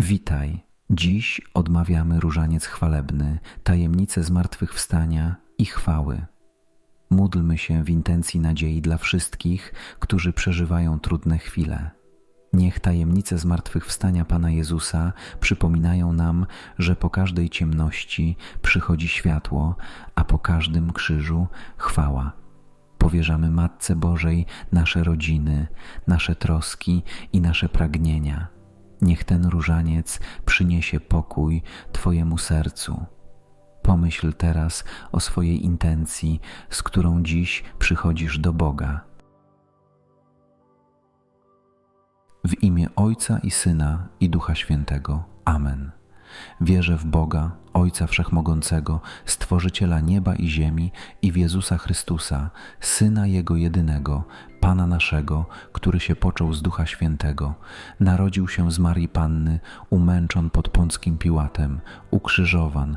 Witaj. Dziś odmawiamy różaniec chwalebny, tajemnicę zmartwychwstania i chwały. Módlmy się w intencji nadziei dla wszystkich, którzy przeżywają trudne chwile. Niech tajemnice zmartwychwstania Pana Jezusa przypominają nam, że po każdej ciemności przychodzi światło, a po każdym krzyżu chwała. Powierzamy Matce Bożej nasze rodziny, nasze troski i nasze pragnienia. Niech ten różaniec przyniesie pokój Twojemu sercu. Pomyśl teraz o swojej intencji, z którą dziś przychodzisz do Boga. W imię Ojca i Syna i Ducha Świętego. Amen. Wierzę w Boga, Ojca Wszechmogącego, Stworzyciela nieba i ziemi i w Jezusa Chrystusa, Syna Jego jedynego, Pana naszego, który się począł z Ducha Świętego, narodził się z Marii Panny, umęczon pod Pąckim Piłatem, ukrzyżowan,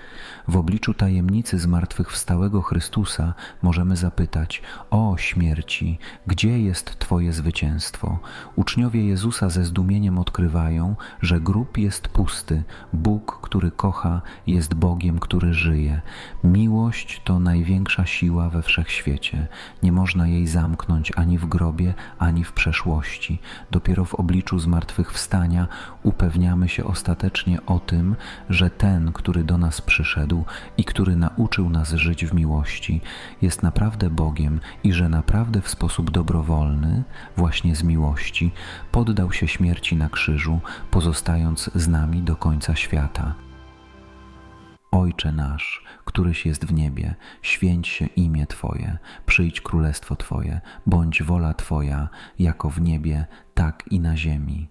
W obliczu tajemnicy zmartwychwstałego Chrystusa możemy zapytać: O śmierci, gdzie jest Twoje zwycięstwo? Uczniowie Jezusa ze zdumieniem odkrywają, że grób jest pusty. Bóg, który kocha, jest Bogiem, który żyje. Miłość to największa siła we wszechświecie. Nie można jej zamknąć ani w grobie, ani w przeszłości. Dopiero w obliczu zmartwychwstania upewniamy się ostatecznie o tym, że ten, który do nas przyszedł i który nauczył nas żyć w miłości, jest naprawdę Bogiem i że naprawdę w sposób dobrowolny, właśnie z miłości, poddał się śmierci na krzyżu, pozostając z nami do końca świata. Ojcze nasz, któryś jest w niebie, święć się imię Twoje, przyjdź królestwo Twoje, bądź wola Twoja, jako w niebie, tak i na ziemi.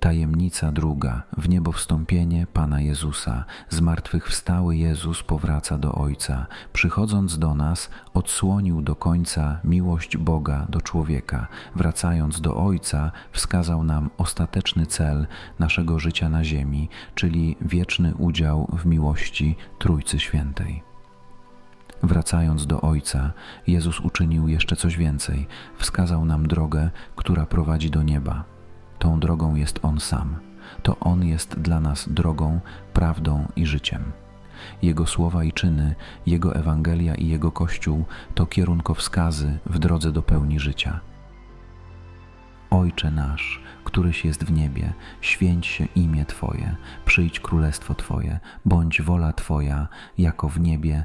Tajemnica druga. W niebo wstąpienie Pana Jezusa. Zmartwychwstały Jezus powraca do Ojca. Przychodząc do nas, odsłonił do końca miłość Boga do człowieka. Wracając do Ojca, wskazał nam ostateczny cel naszego życia na ziemi, czyli wieczny udział w miłości Trójcy Świętej. Wracając do Ojca, Jezus uczynił jeszcze coś więcej. Wskazał nam drogę, która prowadzi do nieba. Tą drogą jest On sam. To On jest dla nas drogą, prawdą i życiem. Jego słowa i czyny, Jego Ewangelia i Jego Kościół to kierunkowskazy w drodze do pełni życia. Ojcze nasz, któryś jest w niebie, święć się imię Twoje, przyjdź królestwo Twoje, bądź wola Twoja, jako w niebie,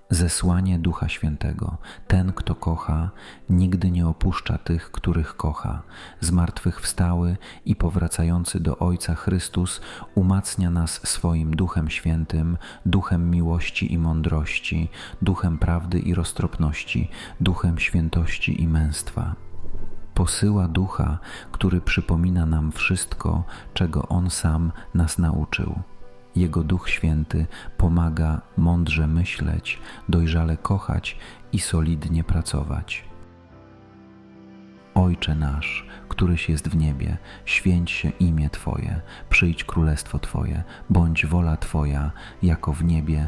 Zesłanie Ducha Świętego. Ten, kto kocha, nigdy nie opuszcza tych, których kocha. Zmartwychwstały i powracający do Ojca Chrystus umacnia nas swoim Duchem Świętym, Duchem miłości i mądrości, Duchem prawdy i roztropności, Duchem świętości i męstwa posyła ducha, który przypomina nam wszystko, czego On sam nas nauczył. Jego Duch Święty pomaga mądrze myśleć, dojrzale kochać i solidnie pracować. Ojcze nasz, któryś jest w niebie, święć się imię Twoje, przyjdź królestwo Twoje, bądź wola Twoja, jako w niebie,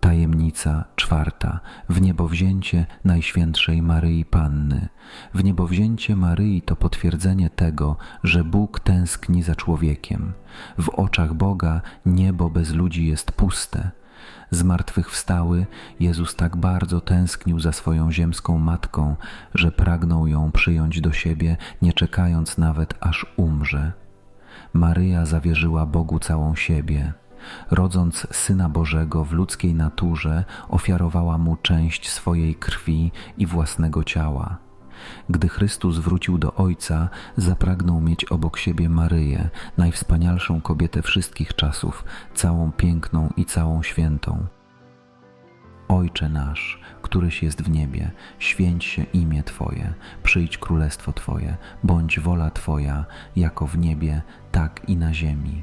Tajemnica czwarta. Wniebowzięcie Najświętszej Maryi Panny. Wniebowzięcie Maryi to potwierdzenie tego, że Bóg tęskni za człowiekiem. W oczach Boga niebo bez ludzi jest puste. Zmartwychwstały, Jezus tak bardzo tęsknił za swoją ziemską matką, że pragnął ją przyjąć do siebie, nie czekając nawet aż umrze. Maryja zawierzyła Bogu całą siebie. Rodząc Syna Bożego w ludzkiej naturze, ofiarowała Mu część swojej krwi i własnego ciała. Gdy Chrystus wrócił do Ojca, zapragnął mieć obok siebie Maryję, najwspanialszą kobietę wszystkich czasów, całą piękną i całą świętą. Ojcze nasz, któryś jest w niebie, święć się imię Twoje, przyjdź królestwo Twoje, bądź wola Twoja, jako w niebie, tak i na ziemi.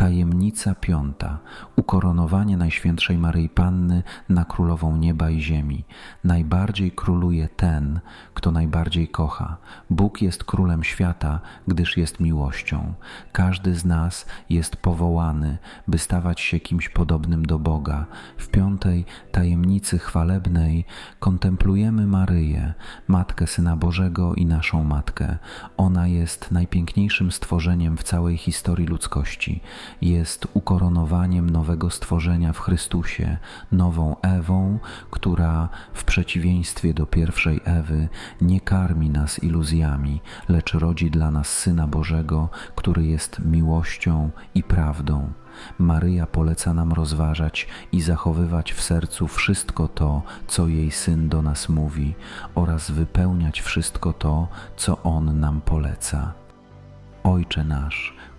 Tajemnica piąta. Ukoronowanie Najświętszej Maryi Panny na Królową Nieba i Ziemi. Najbardziej króluje ten, kto najbardziej kocha. Bóg jest Królem świata, gdyż jest miłością. Każdy z nas jest powołany, by stawać się kimś podobnym do Boga. W piątej tajemnicy chwalebnej kontemplujemy Maryję, Matkę Syna Bożego i naszą Matkę. Ona jest najpiękniejszym stworzeniem w całej historii ludzkości jest ukoronowaniem nowego stworzenia w Chrystusie, nową Ewą, która w przeciwieństwie do pierwszej Ewy nie karmi nas iluzjami, lecz rodzi dla nas Syna Bożego, który jest miłością i prawdą. Maryja poleca nam rozważać i zachowywać w sercu wszystko to, co jej syn do nas mówi, oraz wypełniać wszystko to, co on nam poleca. Ojcze nasz,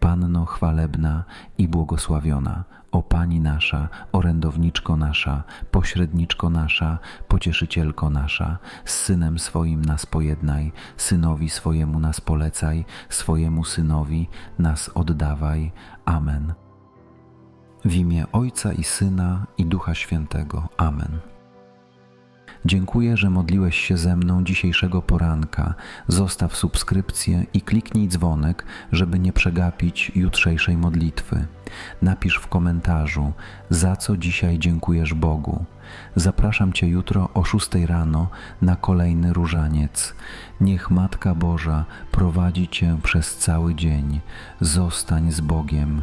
Panno chwalebna i błogosławiona, o Pani nasza, orędowniczko nasza, pośredniczko nasza, pocieszycielko nasza, z Synem swoim nas pojednaj, Synowi swojemu nas polecaj, swojemu Synowi nas oddawaj. Amen. W imię Ojca i Syna i Ducha Świętego. Amen. Dziękuję, że modliłeś się ze mną dzisiejszego poranka. Zostaw subskrypcję i kliknij dzwonek, żeby nie przegapić jutrzejszej modlitwy. Napisz w komentarzu, za co dzisiaj dziękujesz Bogu. Zapraszam Cię jutro o 6 rano na kolejny różaniec. Niech Matka Boża prowadzi Cię przez cały dzień. Zostań z Bogiem.